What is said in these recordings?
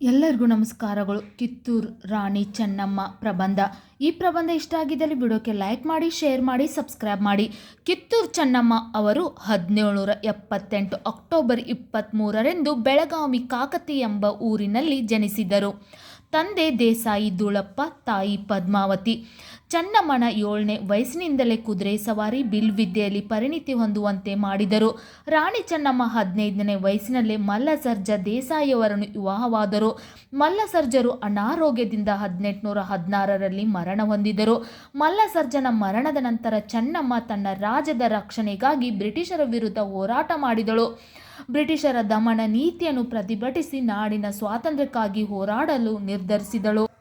ಎಲ್ಲರಿಗೂ ನಮಸ್ಕಾರಗಳು. ಕಿತ್ತೂರು ರಾಣಿ ಚೆನ್ನಮ್ಮ ಪ್ರಬಂಧ. ಈ ಪ್ರಬಂಧ ಇಷ್ಟ ಆಗಿದ್ದಲ್ಲಿ ವಿಡಿಯೋಕ್ಕೆ ಲೈಕ್ ಮಾಡಿ ಶೇರ್ ಮಾಡಿ ಸಬ್ಸ್ಕ್ರೈಬ್ ಮಾಡಿ. ಕಿತ್ತೂರು ಚೆನ್ನಮ್ಮ ಅವರು ಹದಿನೇಳುನೂರ ಎಪ್ಪತ್ತೆಂಟು ಅಕ್ಟೋಬರ್ ಇಪ್ಪತ್ತ್ಮೂರರಂದು ಬೆಳಗಾವಿ ಕಾಕತಿ ಎಂಬ ಊರಿನಲ್ಲಿ ಜನಿಸಿದರು. ತಂದೆ ದೇಸಾಯಿ ದುಳಪ್ಪ ತಾಯಿ ಪದ್ಮಾವತಿ. ಚನ್ನಮ್ಮನ ಏಳನೇ ವಯಸ್ಸಿನಿಂದಲೇ ಕುದುರೆ ಸವಾರಿ ಬಿಲ್ವಿದ್ಯೆಯಲ್ಲಿ ಪರಿಣಿತಿ ಹೊಂದುವಂತೆ ಮಾಡಿದರು. ರಾಣಿ ಚೆನ್ನಮ್ಮ ಹದಿನೈದನೇ ವಯಸ್ಸಿನಲ್ಲೇ ಮಲ್ಲಸರ್ಜ ದೇಸಾಯಿಯವರನ್ನು ವಿವಾಹವಾದರು. ಮಲ್ಲಸರ್ಜರು ಅನಾರೋಗ್ಯದಿಂದ ಹದಿನೆಂಟುನೂರ ಹದಿನಾರರಲ್ಲಿ ಮರಣ ಹೊಂದಿದರು. ಮಲ್ಲಸರ್ಜನ ಮರಣದ ನಂತರ ಚೆನ್ನಮ್ಮ ತನ್ನ ರಾಜ್ಯದ ರಕ್ಷಣೆಗಾಗಿ ಬ್ರಿಟಿಷರ ವಿರುದ್ಧ ಹೋರಾಟ ಮಾಡಿದಳು. ಬ್ರಿಟಿಷರ ದಮನ ನೀತಿಯನ್ನು ಪ್ರತಿಭಟಿಸಿ ನಾಡಿನ ಸ್ವಾತಂತ್ರ್ಯಕ್ಕಾಗಿ ಹೋರಾಡಲು ನಿರ್ಧರಿಸಿದಳು.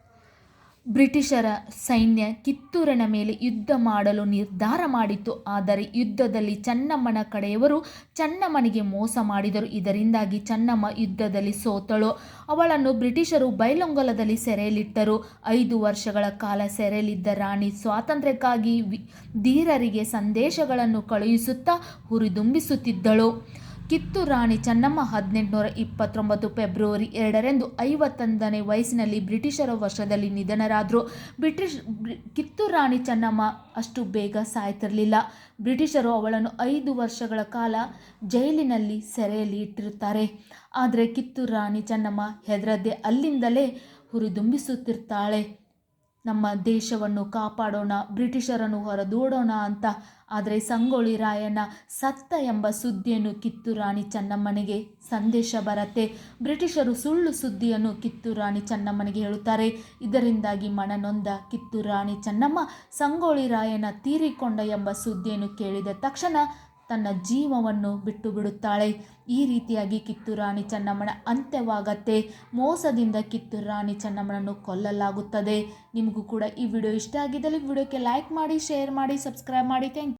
ಬ್ರಿಟಿಷರ ಸೈನ್ಯ ಕಿತ್ತೂರಿನ ಮೇಲೆ ಯುದ್ಧ ಮಾಡಲು ನಿರ್ಧಾರ ಮಾಡಿತ್ತು. ಆದರೆ ಯುದ್ಧದಲ್ಲಿ ಚನ್ನಮ್ಮನ ಕಡೆಯವರು ಚನ್ನಮ್ಮನಿಗೆ ಮೋಸ ಮಾಡಿದರು. ಇದರಿಂದಾಗಿ ಚನ್ನಮ್ಮ ಯುದ್ಧದಲ್ಲಿ ಸೋತಳು. ಅವಳನ್ನು ಬ್ರಿಟಿಷರು ಬೈಲೊಂಗಲದಲ್ಲಿ ಸೆರೆಯಲ್ಲಿಟ್ಟರು. ಐದು ವರ್ಷಗಳ ಕಾಲ ಸೆರೆಯಲ್ಲಿದ್ದ ರಾಣಿ ಸ್ವಾತಂತ್ರ್ಯಕ್ಕಾಗಿ ಧೀರರಿಗೆ ಸಂದೇಶಗಳನ್ನು ಕಳುಹಿಸುತ್ತಾ ಹುರಿದುಂಬಿಸುತ್ತಿದ್ದಳು. ಕಿತ್ತೂರು ರಾಣಿ ಚೆನ್ನಮ್ಮ ಹದಿನೆಂಟುನೂರ ಇಪ್ಪತ್ತೊಂಬತ್ತು ಫೆಬ್ರವರಿ ಎರಡರಂದು ಐವತ್ತೊಂದನೇ ವಯಸ್ಸಿನಲ್ಲಿ ಬ್ರಿಟಿಷರ ವರ್ಷದಲ್ಲಿ ನಿಧನರಾದರು. ಬ್ರಿಟಿಷ್ ಕಿತ್ತು ರಾಣಿ ಚೆನ್ನಮ್ಮ ಅಷ್ಟು ಬೇಗ ಸಾಯ್ತಿರಲಿಲ್ಲ. ಬ್ರಿಟಿಷರು ಅವಳನ್ನು ಐದು ವರ್ಷಗಳ ಕಾಲ ಜೈಲಿನಲ್ಲಿ ಸೆರೆಯಲ್ಲಿ ಇಟ್ಟಿರುತ್ತಾರೆ. ಆದರೆ ಕಿತ್ತು ರಾಣಿ ಚೆನ್ನಮ್ಮ ಹೆದರದೆ ಅಲ್ಲಿಂದಲೇ ಹುರಿದುಂಬಿಸುತ್ತಿರ್ತಾಳೆ. ನಮ್ಮ ದೇಶವನ್ನು ಕಾಪಾಡೋಣ, ಬ್ರಿಟಿಷರನ್ನು ಹೊರದೂಡೋಣ ಅಂತ. ಆದರೆ ಸಂಗೊಳ್ಳಿ ರಾಯಣ್ಣ ಸತ್ತ ಎಂಬ ಸುದ್ದಿಯನ್ನು ಕಿತ್ತುರಾಣಿ ಚೆನ್ನಮ್ಮನಿಗೆ ಸಂದೇಶ ಬರತ್ತೆ. ಬ್ರಿಟಿಷರು ಸುಳ್ಳು ಸುದ್ದಿಯನ್ನು ಕಿತ್ತುರಾಣಿ ಚೆನ್ನಮ್ಮನಿಗೆ ಹೇಳುತ್ತಾರೆ. ಇದರಿಂದಾಗಿ ಮನನೊಂದ ಕಿತ್ತುರಾಣಿ ಚೆನ್ನಮ್ಮ, ಸಂಗೊಳ್ಳಿ ರಾಯಣ್ಣ ತೀರಿಕೊಂಡ ಎಂಬ ಸುದ್ದಿಯನ್ನು ಕೇಳಿದ ತಕ್ಷಣ ತನ್ನ ಜೀವವನ್ನು ಬಿಟ್ಟು ಬಿಡುತ್ತಾಳೆ ಈ ರೀತಿಯಾಗಿ ಕಿತ್ತೂರು ರಾಣಿ ಚೆನ್ನಮ್ಮನ ಅಂತ್ಯವಾಗತ್ತೆ. ಮೋಸದಿಂದ ಕಿತ್ತೂರು ರಾಣಿ ಚೆನ್ನಮ್ಮನನ್ನು ಕೊಲ್ಲಲಾಗುತ್ತದೆ. ನಿಮಗೂ ಕೂಡ ಈ ವಿಡಿಯೋ ಇಷ್ಟ ಆಗಿದ್ದಲ್ಲಿ ವಿಡಿಯೋಕ್ಕೆ ಲೈಕ್ ಮಾಡಿ ಶೇರ್ ಮಾಡಿ ಸಬ್ಸ್ಕ್ರೈಬ್ ಮಾಡಿ. ಥ್ಯಾಂಕ್